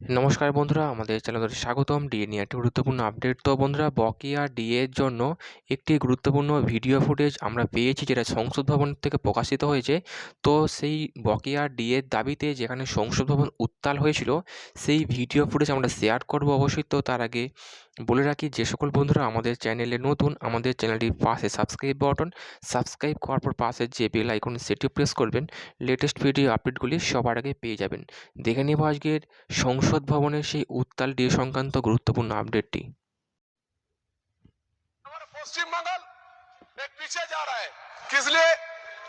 নমস্কার বন্ধুরা, আমাদের চ্যানেলে স্বাগতম। ডিএ নিয়ে একটি গুরুত্বপূর্ণ আপডেট তো বন্ধুরা, বকেয়া ডিএর জন্য একটি গুরুত্বপূর্ণ ভিডিও ফুটেজ আমরা পেয়েছি যেটা সংসদ ভবন থেকে প্রকাশিত হয়েছে। তো সেই বকেয়া ডিএর দাবিতে যেখানে সংসদ ভবন উত্তাল হয়েছিল, সেই ভিডিও ফুটেজ আমরা শেয়ার করব অবশ্যই। তো তার আগে বলে রাখি যে সকল বন্ধুরা আমাদের চ্যানেলে নতুন আমাদের চ্যানেলটির পাশে সাবস্ক্রাইব বাটন সাবস্ক্রাইব করার পর পাশে যে বেল আইকন সেটিও প্রেস করবেন লেটেস্ট ভিডিও আপডেটগুলি সবার আগে পেয়ে যাবেন দেখে নেব আজকের সংসদ ভবনের সেই উত্তাল ডিএ সংক্রান্ত গুরুত্বপূর্ণ আপডেটটি हमारा पश्चिम बंगाल एक पीछे जा रहा है किस लिए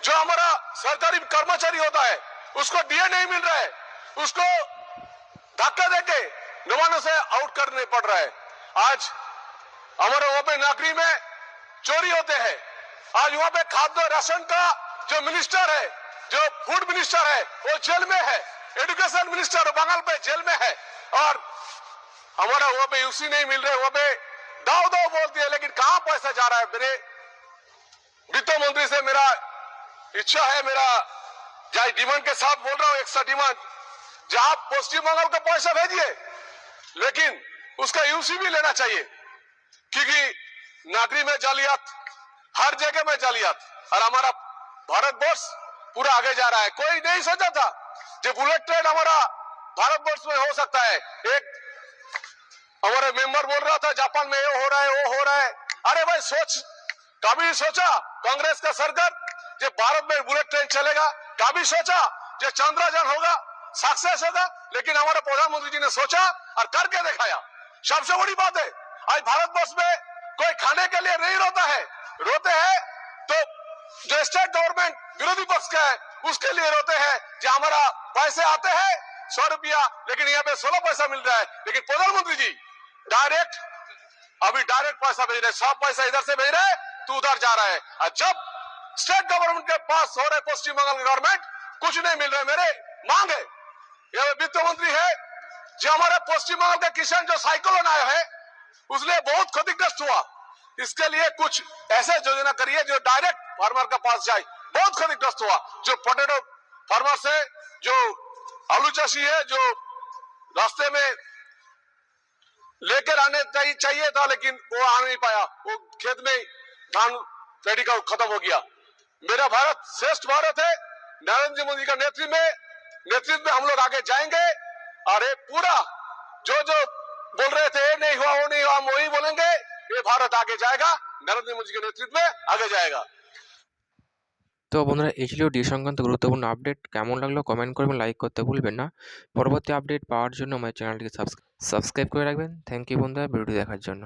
जो हमारा सरकारी कर्मचारी होता है उसको डीए नहीं मिल रहा है उसको धक्का देके नवानों से आउट करने पड़ रहा है आज हमारे वहाँ पे नौकरी में चोरी होते हैं। आज वहाँ पे खाद्य राशन का जो मिनिस्टर है, जो फ़ूड मिनिस्टर है, वो जेल में है। एजुकेशन मिनिस्टर बंगाल पे जेल में है। और हमारा वहाँ पे यूसी नहीं मिल रहे, वहाँ पे दाव दाव बोलती है, लेकिन कहाँ पैसा जा रहा है? मेरे वित्त मंत्री से मेरा इच्छा है, मेरा जहाँ डिमांड के साथ बोल रहा हूँ एक्स्ट्रा डिमांड जहाँ पश्चिम बंगाल का पैसा भेजिए, लेकिन उसका यूसी भी लेना चाहिए। क्योंकि नागरी में जालियात, हर जगह में जालियात। और हमारा भारतवर्ष पूरा आगे जा रहा है। कोई नहीं सोचा था जो बुलेट ट्रेन हमारा भारतवर्ष में हो सकता है। एक हमारे मेंबर बोल रहा था, जापान में ये हो रहा है, वो हो रहा है। अरे भाई, सोच, कभी सोचा कांग्रेस का सरकार जो भारत में बुलेट ट्रेन चलेगा? कभी सोचा जो चंद्रयान होगा सक्सेस होगा? लेकिन हमारे प्रधानमंत्री जी ने सोचा और करके दिखाया। सबसे बड़ी बात है, आज भारतवर्ष में कोई खाने के लिए नहीं रोता है। रोते हैं तो जो स्टेट गवर्नमेंट विरोधी पक्ष का है, उसके लिए रोते हैं। जो, हमारा पैसे आते हैं, सौ रुपया, लेकिन यहाँ पे सोलह पैसा मिल रहा है। लेकिन प्रधानमंत्री जी डायरेक्ट अभी डायरेक्ट पैसा भेज रहे सब पैसा इधर से भेज रहे तू उधर जा रहा है। और जब स्टेट गवर्नमेंट के पास हो रहे पश्चिम बंगाल गवर्नमेंट कुछ नहीं मिल रहा है, मेरे मांग है। वित्त मंत्री है जो हमारे पश्चिम बंगाल के किसान जो साइक्लोन आए है उसने बहुत क्षतिग्रस्त हुआ। इसके लिए कुछ ऐसे योजना करिए जो डायरेक्ट फार्मर के पास जाए। बहुत क्षतिग्रस्त हुआ। जो पोटेटो फार्मर से जो आलू चाषी है, जो रास्ते में लेकर आने चाहिए था, लेकिन वो आ नहीं पाया। वो खेत में धान पेड़ी का खत्म हो गया। मेरा भारत श्रेष्ठ भारत है। नरेंद्र मोदी का नेतृत्व में नेतृत्व में हम लोग आगे जाएँगे। और ये पूरा जो जो बोल रहे थे ये नहीं हुआ वो नहीं हुआ हम वही बोलेंगे ये भारत आगे जाएगा नरेंद्र मोदी के नेतृत्व में आगे जाएगा তো বন্ধুরা এই ছিল ডি সংক্রান্ত গুরুত্বপূর্ণ আপডেট কেমন লাগলো কমেন্ট করবেন লাইক করতে ভুলবেন না পরবর্তী আপডেট পাওয়ার জন্য আমার চ্যানেলটিকে সাবস্ক্রাইব করে রাখবেন থ্যাংক ইউ বন্ধুরা ভিডিওটি দেখার জন্য